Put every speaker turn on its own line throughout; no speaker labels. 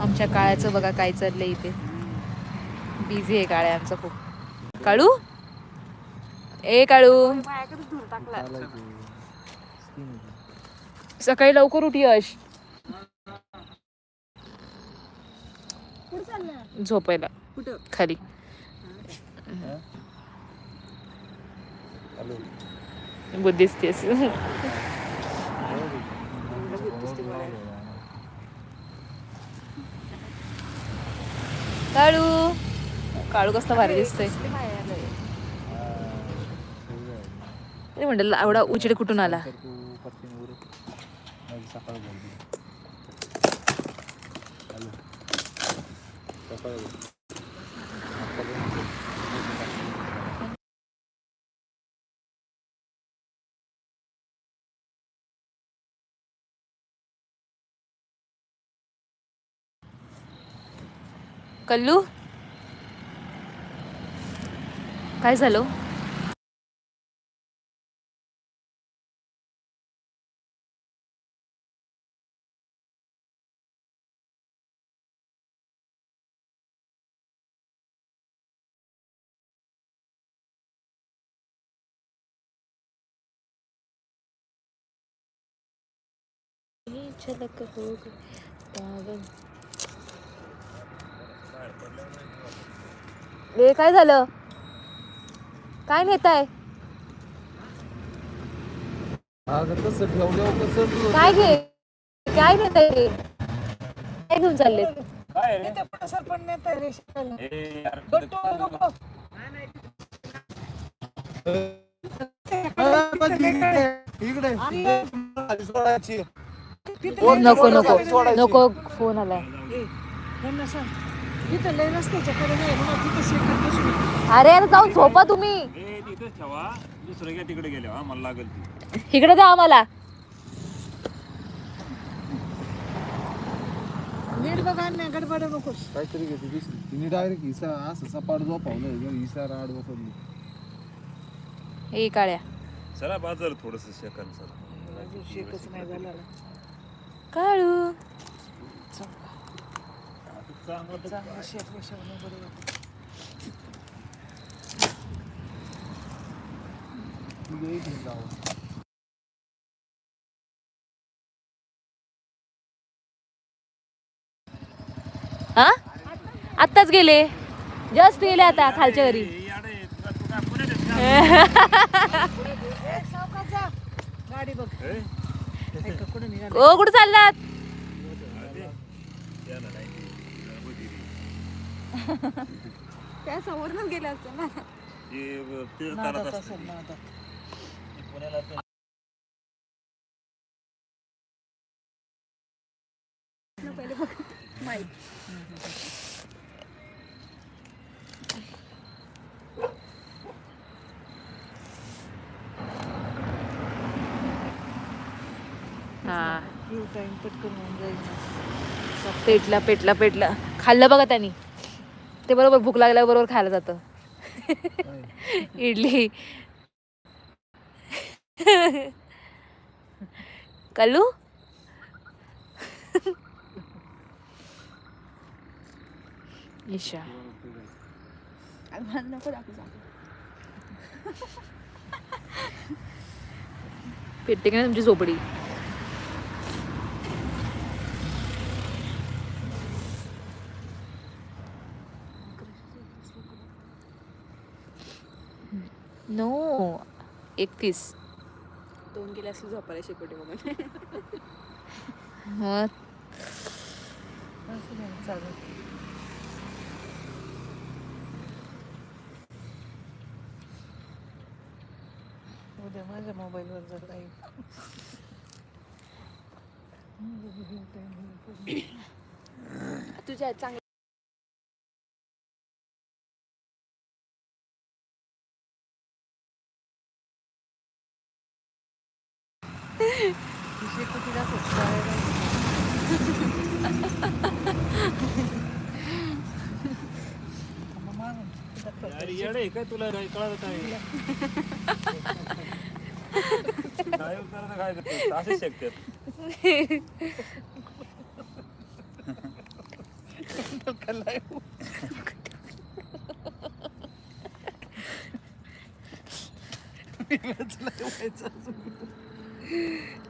आमच्या काळ्याचं बघा काय चाललंय इथे. बिझी आहे काळ्या आमचं खूप. काळू? ए काळू. सकाळी लवकर उठी यश झोपायला. खाली. बुद्धिस्तीस काळू काळू कसला भारी दिसतोय अरे म्हणलं एवढा उजेड कुठून आला कल्लू? काय झालं? झलक हो गई पागल. ए काय झालं? काय नेताय?
ठेवल्यावर कसं
काय घे? काय नेताय रे काय घेऊन चालले
इकडे सोडायची.
नको नको. नको फोन आलाय. अरे आता जाऊन झोपा तुम्ही.
ए तिथेच ठेवा. दुसरं घ्या तिकडे गेले. हा मला लागेल ती.
इकडे द्या आम्हाला.
काहीतरी घेते दिसली तिने डायरेक्ट हिसा असं सपाट झोपावलं हिसा
हे काळ्या.
चला बाजार थोडस सर
काळू. हा? आत्ताच गेले. जस्ट गेले आता खालच्या घरी. ओ कुठे चाललात?
त्या समोरच गेले असते ना. पहिले बघ. माहीत.
हा. पेटला पेटला पेटला. खाल्लं बघा त्यांनी. ते बरोबर भूक लागल्या बरोबर खायला जातं. इडली. कल्लू? ईशा. पेटते की तुमची झोपडी. नो एकतीस.
दोन गेले असले झोपायला शेकोटी बघून
मग?
उद्या माझ्या मोबाईलवर जर काही.
तुझ्या चांगल्या
शेकोटीला खूप करायला
अरे येडे काय तुला काय कळत काय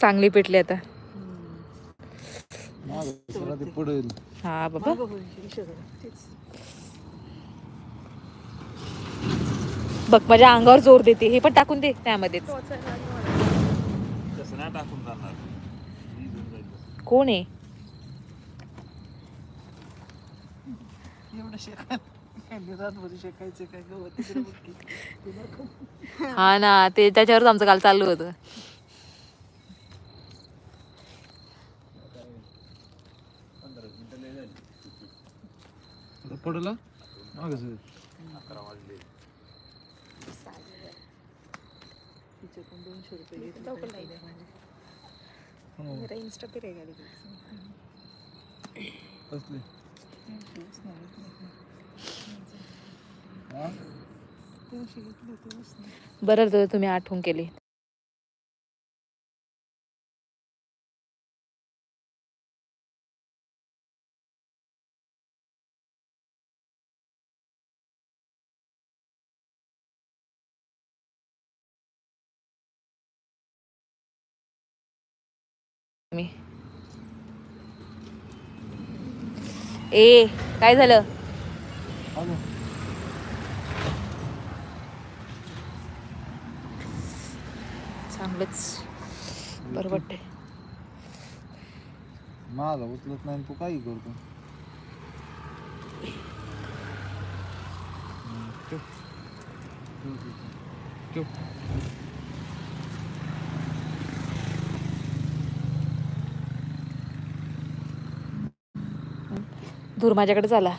चांगली पेटली आता. हा बाबा. बघ माझ्या अंगावर जोर देते. हे पण टाकून दे त्यामध्येच. कोण आहे. हा ना ते त्याच्यावरच आमचं काल चालू होतं.
पडला? हो. हा? मागं
तिच्याकडून दोनशे रुपये घेतले
मेरा इंस्टा पे रहेगा लेकिन
बरं तुम्ही आठवण केली. मी. ए काय झालं. चांगलंच. बरं वाटतंय.
माझा उचलत नाही तू काही करतो? हम्म, ठेव. ठेव, ठेव, ठेव.
धूर माझ्याकडे आला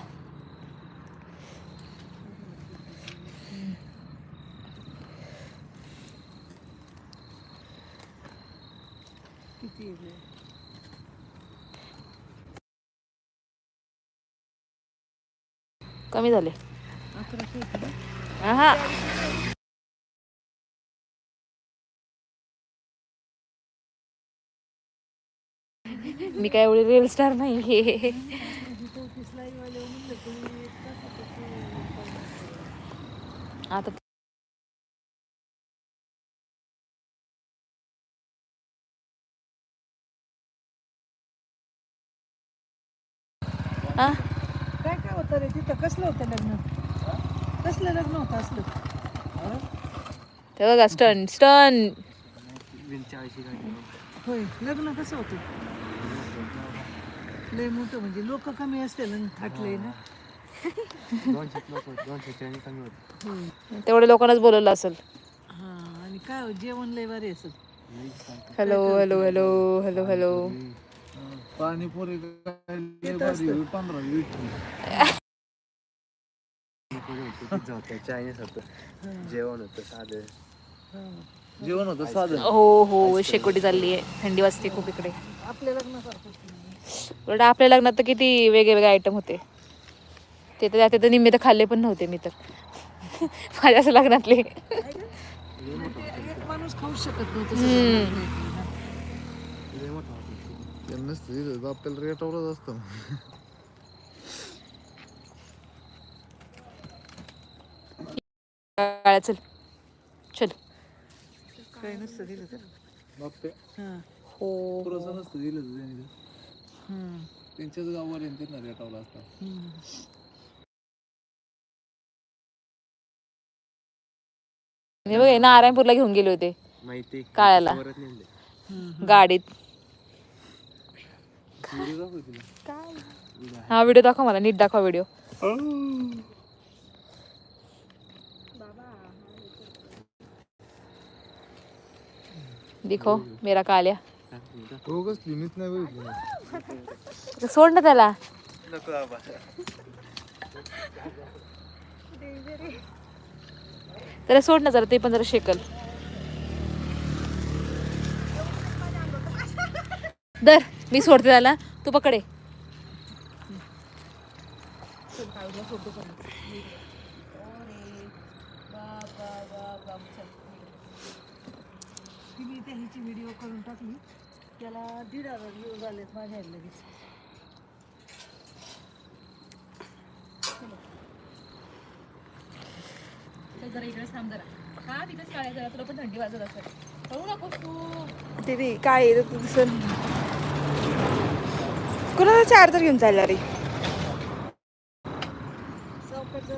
कमी झाले. हा मी काय एवढी रील स्टार नाही आता आ?
काय काय होतं रे? तिथं कसलं होतं लग्न? कसलं लग्न होतं असलं?
ते बघा स्टन स्टन
होय लग्न कसं होतं? लय मोठं म्हणजे लोक कमी असतील आणि थाटले ना?
तेवढे लोकांनाच बोलवलं असेल.
हा आणि काय हो, जेवण लय भारी असेल.
Hello hello hello hello hello
panipuri
जेवण होतं साधं.
जेवण होतं साधं.
हो हो शेकोटी चालली आहे थंडी वाजते खूप इकडे.
आपल्या
उलट आपल्या लग्नात तर किती वेगळे वेगळे आयटम होते. ते तर त्यात तर निम्मे तर खाल्ले पण नव्हते मी तर. माझ्याच लग्नातले.
माणूस खाऊ शकत नव्हतं
आपल्याला रेटवलंच असतं
काळा चल. चल.
काय नसतं दिलं तर
बाप्पे
हां.
नसतं दिलं. त्यांच्याच गावावर यांनी त्यांना रेटवला असता.
मी बघ नारायणपूरला घेऊन गेले होते.
माहिती.
काळ्याला
परत नेले
हम्म.
गाडीत हा व्हिडिओ दाखव मला नीट दाखव व्हिडिओ. दिखो मेरा काल्या.
हो
सोड ना त्याला.
नको बाबा.
त्याला सोड ना जरा ते पण जरा शेकल. दर मी सोडते त्याला. तू पकडे
मी त्या व्हिडिओ करून टाकली. त्याला दीड हजार व्ह्यूज आलेत माझ्या लगेच.
जरा इकडे थांब जरा. का तिथेच काळ्या जरा तुला पण थंडी वाजत असेल. कळू नकोस तू.
दीदी काय आहे? तू दिसन कुणाचा चार्जर घेऊन चालला रे?
चौकट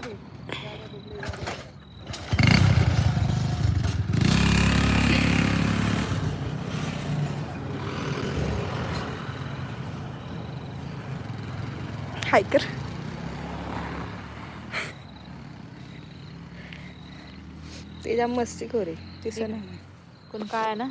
त्याच्या मस्ती खोरे दिसन
कोण काय आहे ना?